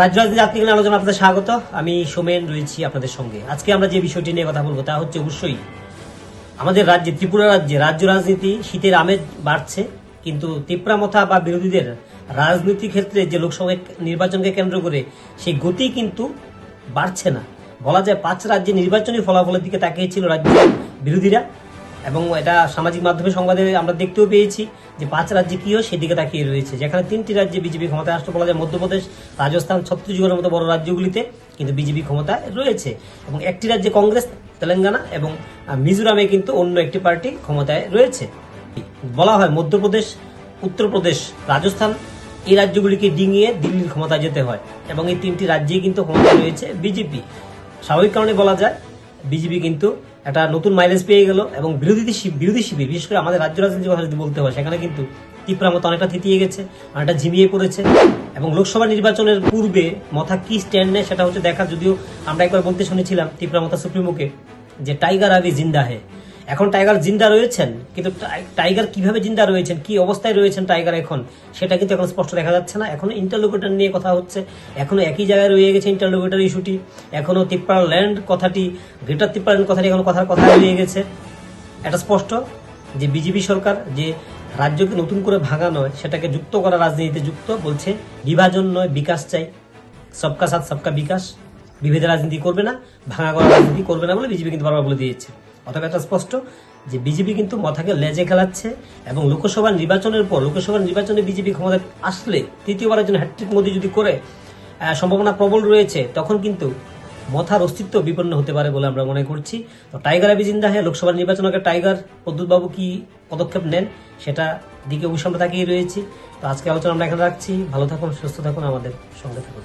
রাজ্য রাজনীতি আত্মিক আলোচনা আপনাদের স্বাগত। আমি সোমেন রয়েছি আপনাদের সঙ্গে। আজকে আমরা যে বিষয়টি নিয়ে কথা বলব তা হচ্ছে অবশ্যই আমাদের রাজ্যে, ত্রিপুরা রাজ্যে রাজ্য রাজনীতি, শীতের আমেজ বাড়ছে, কিন্তু তিপ্রামথা বা বিরোধীদের রাজনীতি ক্ষেত্রে যে লোকসভা নির্বাচনকে কেন্দ্র করে সেই গতি কিন্তু বাড়ছে না। বলা যায় পাঁচ রাজ্যে নির্বাচনী ফলাফলের দিকে তাকিয়েছিল রাজ্যের বিরোধীরা। এবং এটা সামাজিক মাধ্যমে সংবাদে আমরা দেখতেও পেয়েছি যে পাঁচ রাজ্যে কি হয় সেদিকে তাকিয়ে রয়েছে। যেখানে তিনটি রাজ্যে বিজেপি ক্ষমতায় আসতে বলা যায় মধ্যপ্রদেশ, রাজস্থান, ছত্তিশগড়ের মতো বড় রাজ্যগুলিতে কিন্তু বিজেপি ক্ষমতায় রয়েছে। এবং একটি রাজ্যে কংগ্রেস, তেলেঙ্গানা এবং মিজোরামে কিন্তু অন্য একটি পার্টি ক্ষমতায় রয়েছে। বলা হয় মধ্যপ্রদেশ, উত্তরপ্রদেশ, রাজস্থান এই রাজ্যগুলিকে ডিঙিয়ে দিল্লির ক্ষমতায় যেতে হয় এবং এই তিনটি রাজ্যেই কিন্তু ক্ষমতায় রয়েছে বিজেপি। স্বাভাবিক কারণে বলা যায় বিজেপি কিন্তু একটা নতুন মাইলেজ পেয়ে গেল এবং বিরোধী বিরোধী শিবির, বিশেষ করে আমাদের রাজ্য রাজনীতির কথা যদি বলতে হয়, সেখানে কিন্তু তীব্রা মতো অনেকটা থিতিয়ে গেছে, অনেকটা ঝিমিয়ে পড়েছে। এবং লোকসভা নির্বাচনের পূর্বে মথা কি স্ট্যান্ড নেয় সেটা হচ্ছে দেখা, যদিও আমরা একবার বলতে শুনেছিলাম তীব্রা মতা সুপ্রিমোকে যে টাইগার আবি জিন্দা হে। এখন টাইগার জিন্দা রয়েছেন, কিন্তু টাই- টাইগার কীভাবে জিন্দা রয়েছেন, কি অবস্থায় রয়েছেন টাইগার এখন, সেটা কিন্তু এখন স্পষ্ট দেখা যাচ্ছে না। এখনও ইন্টারলোকেটার নিয়ে কথা হচ্ছে, এখনও একই জায়গায় রয়ে গেছে ইন্টারলোকেটার ইস্যুটি এখনও তিপ্পার ল্যান্ড কথাটি গ্রেটার তিপ্পার ল্যান্ড কথাটি এখন কথার কথা রয়ে গেছে। এটা স্পষ্ট যে বিজেপি সরকার যে রাজ্যকে নতুন করে ভাঙা নয়, সেটাকে যুক্ত করা রাজনীতিতে যুক্ত, বলছে বিভাজন নয়, বিকাশ চাই। সবকা সাথ, সবকা বিকাশ। বিভেদের রাজনীতি করবে না, ভাঙা করা রাজনীতি করবে না বলে বিজেপি কিন্তু বারবার বলে দিয়েছে। অথবা এটা স্পষ্ট? যে বিজেপি কিন্তু মাথাকে লেজে খেলাচ্ছে এবং লোকসভা নির্বাচনের পর, লোকসভা নির্বাচনে বিজেপি ক্ষমতায় আসলে তৃতীয়বারের জন্য হ্যাট্রিক মোদী যদি করে সম্ভাবনা প্রবল রয়েছে, তখন কিন্তু মথার অস্তিত্ব বিপন্ন হতে পারে বলে আমরা মনে করছি। তো টাইগার আবিজিন্দা হ্যাঁ লোকসভা নির্বাচনকে টাইগার প্রদ্যুৎবাবু কি পদক্ষেপ নেন, সেটা দিকে অবশ্যই আমরা তাকিয়ে রয়েছি। তো আজকে আলোচনা আমরা এখানে রাখছি। ভালো থাকুন, সুস্থ থাকুন, আমাদের সঙ্গে থাকুন।